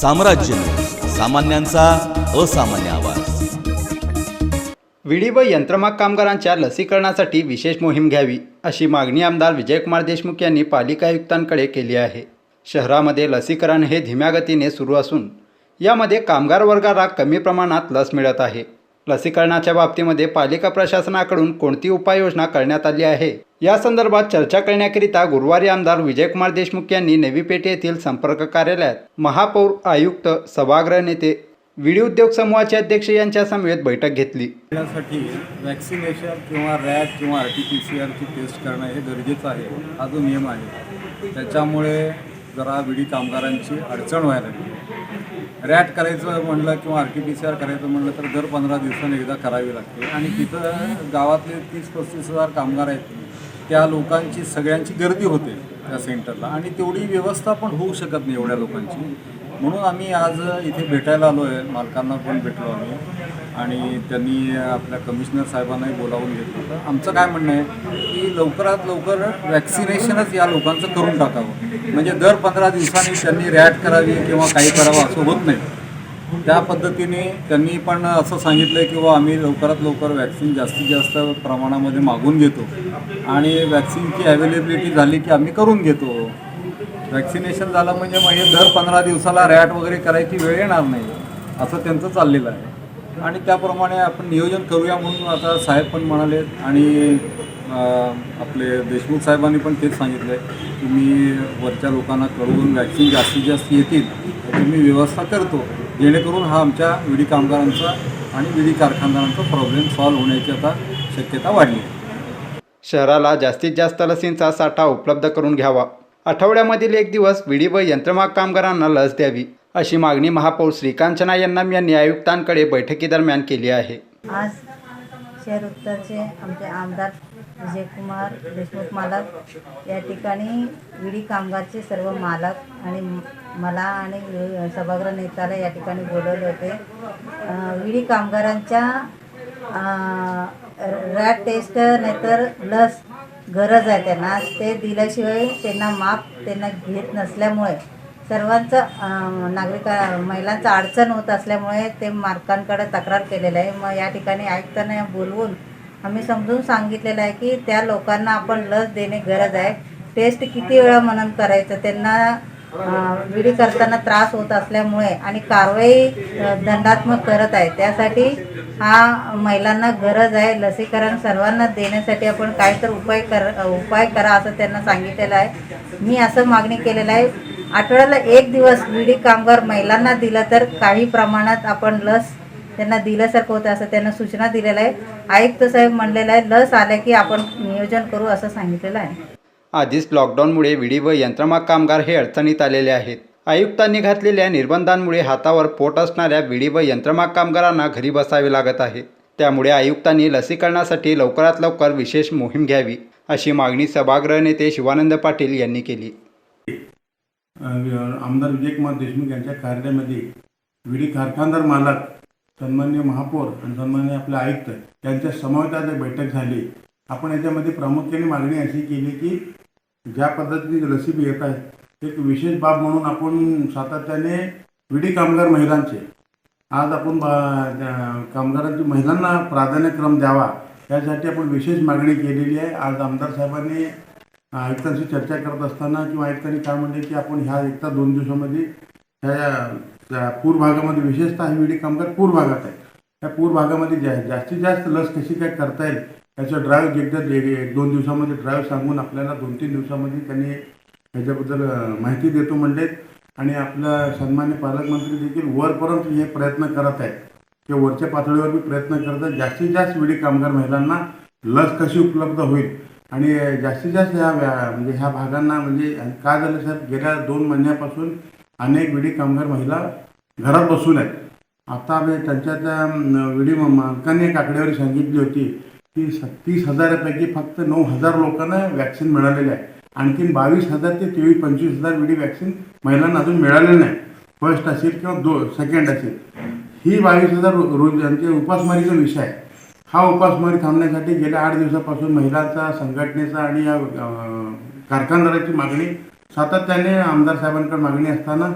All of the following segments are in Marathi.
साम्राज्य सामान्यांचा असामान्य आवाज. विडी व यंत्रमाग कामगारांच्या लसीकरणासाठी विशेष मोहीम घ्यावी अशी मागणी आमदार विजयकुमार देशमुख यांनी पालिका आयुक्तांकडे केली आहे. शहरामध्ये लसीकरण हे धीम्या गतीने सुरू असून यामध्ये कामगार वर्गाला कमी प्रमाणात लस मिळत आहे. लसीकरणाच्या बाबतीमध्ये पालिका प्रशासनाकडून कोणती उपाययोजना करण्यात आली आहे? या संदर्भात चर्चा करण्याकरिता गुरुवारी आमदार विजयकुमार देशमुख यांनी नवी पेठ येथील संपर्क कार्यालयात महापौर आयुक्त सभागृह नेते विडी उद्योग समूहाचे अध्यक्ष यांच्या समवेत बैठक घेतली. यासाठी वॅक्सिनेशन किंवा रॅट किंवा आर टी पी सी आरची टेस्ट करणं हे गरजेचं आहे. हा जो नियम आहे. त्याच्यामुळे जरा विडी कामगारांची अडचण व्हायला लागली. रॅट करायचं म्हणलं किंवा R T P C R करायचं म्हणलं तर दर पंधरा दिवसांनी एकदा करावी लागते. आणि तिथं गावातले तीस पस्तीस हजार कामगार आहेत. त्या लोकांची सगळ्यांची गर्दी होते त्या सेंटरला. आणि तेवढी व्यवस्था पण होऊ शकत नाही एवढ्या लोकांची. म्हणून आम्ही आज इथे भेटायला आलो आहे मालकांना पण भेटलो आम्ही. आणि त्यांनी आपल्या कमिशनर साहेबांनाही बोलावून घेतलं. होतं आमचं काय म्हणणं आहे? की लवकरात लवकर वॅक्सिनेशनच या लोकांचं करून टाकावं. म्हणजे दर पंधरा दिवसांनी त्यांनी रॅट करावी किंवा काही करावं असं होत नाही. त्या पद्धतीने त्यांनी पण असं सांगितलं की बुवा आम्ही लवकरात लवकर वॅक्सिन जास्तीत जास्त प्रमाणामध्ये मागून घेतो. आणि वॅक्सिनची अवेलेबिलिटी झाली की आम्ही करून घेतो. वॅक्सिनेशन झालं म्हणजे मग हे दर पंधरा दिवसाला रॅट वगैरे करायची वेळ येणार नाही असं त्यांचं चाललेलं आहे. आणि त्याप्रमाणे आपण नियोजन करूया म्हणून आता साहेब पण म्हणाले आणि आपले देशमुख साहेबांनी पण तेच सांगितलं आहे की मी वरच्या लोकांना कळवून वॅक्सिन जास्तीत जास्त येतील याची मी व्यवस्था करतो जेणेकरून हा आमच्या विडी कामगारांचा आणि विडी कारखानदारांचा प्रॉब्लेम सॉल्व्ह होण्याची आता शक्यता वाढली. शहराला जास्तीत जास्त लसींचा साठा उपलब्ध करून घ्यावा. आठवड्यामधील एक दिवस विडी व यंत्रमाग कामगारांना लस द्यावी अशी मागणी महापौर श्रीकांचना यन्नम यांनी आयुक्तांकडे बैठकीदरम्यान केली आहे. आज शहर उत्तरचे आमचे आमदार विजयकुमार देशमुख मालक या ठिकाणी विडी कामगारचे सर्व मालक आणि मला आणि सभागृह नेत्याला या ठिकाणी बोलवले होते. विडी कामगारांच्या रॅट टेस्ट नाहीतर लस गरज आहे त्यांना. ते दिल्याशिवाय त्यांना माप त्यांना घेत नसल्यामुळे सर्वांचं नागरिका महिलांचं अडचण होत असल्यामुळे ते मार्कांकडे तक्रार केलेलं आहे. मग या ठिकाणी आयुक्तांना बोलवून आम्ही समजून सांगितलेलं आहे की त्या लोकांना आपण लस देणे गरज आहे. टेस्ट किती वेळा म्हणून करायचं? त्यांना विडी करताना त्रास होत असल्यामुळे आणि कारवाई दंडात्मक करत आहे. त्यासाठी हा महिलांना गरज आहे. लसीकरण सर्वांना देण्यासाठी आपण काय तर उपाय कर उपाय करा असं त्यांना सांगितलेलं आहे. मी असं मागणी केलेलं आहे. आठवड्याला एक दिवस विडी कामगार महिलांना दिला तर काही प्रमाणात आपण लस त्यांना दिल्यासारखं होतं असं त्यांना सूचना दिलेल्या आहे आयुक्त साहेब म्हणलेलं आहे लस आल्या की आपण नियोजन करू असं सांगितलेलं आहे. आधीच लॉकडाऊनमुळे विडी व यंत्रमाग कामगार हे अडचणीत आलेले आहेत. आयुक्तांनी घातलेल्या निर्बंधांमुळे हातावर पोट असणाऱ्या विडी व यंत्रमाग कामगारांना घरी बसावे लागत आहे. त्यामुळे आयुक्तांनी लसीकरणासाठी लवकरात लवकर विशेष मोहीम घ्यावी अशी मागणी सभागृह नेते शिवानंद पाटील यांनी केली. आमदार विजयकुमार देशमुख यांच्या कार्यालयामध्ये विडी कारखानदार मालक सन्मान्य महापौर आणि सन्मान्य आपले आयुक्त यांच्या समवेत आज बैठक झाली. आपण याच्यामध्ये प्रामुख्याने मागणी अशी केली की ज्या पद्धतीने लसी येत आहे एक विशेष बाब म्हणून आपण सातत्याने विडी कामगार महिलांचे आज आपण बा- त्या कामगारांची महिलांना प्राधान्यक्रम द्यावा यासाठी आपण विशेष मागणी केलेली आहे. आज आमदार साहेबांनी आयुक्तांशी चर्चा करत असताना किंवा आयुक्तांनी काय म्हणले की आपण ह्या एकता दोन दिवसामध्ये ह्या त्या पूर भागामध्ये विशेषतः हे विडी कामगार पूर भागात आहे त्या पूर भागामध्ये जा जास्तीत जास्त लस कशी काय करता येईल याचं ड्राईव्ह एकदा एक दोन दिवसामध्ये ड्राईव्ह सांगून आपल्याला दोन तीन दिवसामध्ये त्यांनी ह्याच्याबद्दल माहिती देतो म्हणलेत. आणि आपला सन्मान्य पालकमंत्री देखील वरपर्यंत हे प्रयत्न करत आहेत. किंवा वरच्या पातळीवर बी प्रयत्न करत आहेत. जास्तीत जास्त विडी कामगार महिलांना लस कशी उपलब्ध होईल आणि जास्तीत जास्त ह्या व्या- म्हणजे ह्या भागांना म्हणजे काय झालं साहेब गेल्या दोन महिन्यापासून अनेक विडी कामगार महिला घरात बसून आहेत. आता आम्ही त्यांच्या त्या विडी मालकांनी एक आकडेवारी सांगितली होती की तीस हजारापैकी फक्त नऊ हजार लोकांना वॅक्सिन मिळालेलं आहे. आणखीन बावीस हजार ते तेवीस पंचवीस हजार विडी वॅक्सिन महिलांना अजून मिळालेलं नाही. फर्स्ट असेल किंवा दो सेकंड असेल. ही बावीस हजार रो- रोज यांचे उपासमारीचा विषय आहे. हा उपासमारी थांबण्यासाठी गेल्या आठ दिवसापासून महिलांचा संघटनेचा आणि या कारखानदाराची मागणी सातत्याने आमदार साहेबांकडे मागणी असताना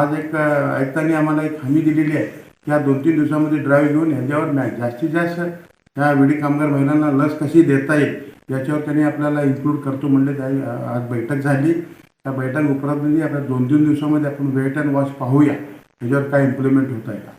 आज एक आयुक्तांनी आम्हाला एक हमी दिलेली आहे. की या दोन तीन दिवसामध्ये ड्राईव्ह घेऊन ह्याच्यावर मॅ जास्तीत जास्त ह्या विडी कामगार महिलांना लस कशी देता येईल याच्यावर त्यांनी आपल्याला इन्क्लूड करतो म्हणले. त्या आज बैठक झाली. त्या बैठक उपरांत आपल्या दोन तीन दिवसामध्ये आपण वेट अँड वॉच पाहूया. त्याच्यावर काय इम्प्लिमेंट होत आहे का?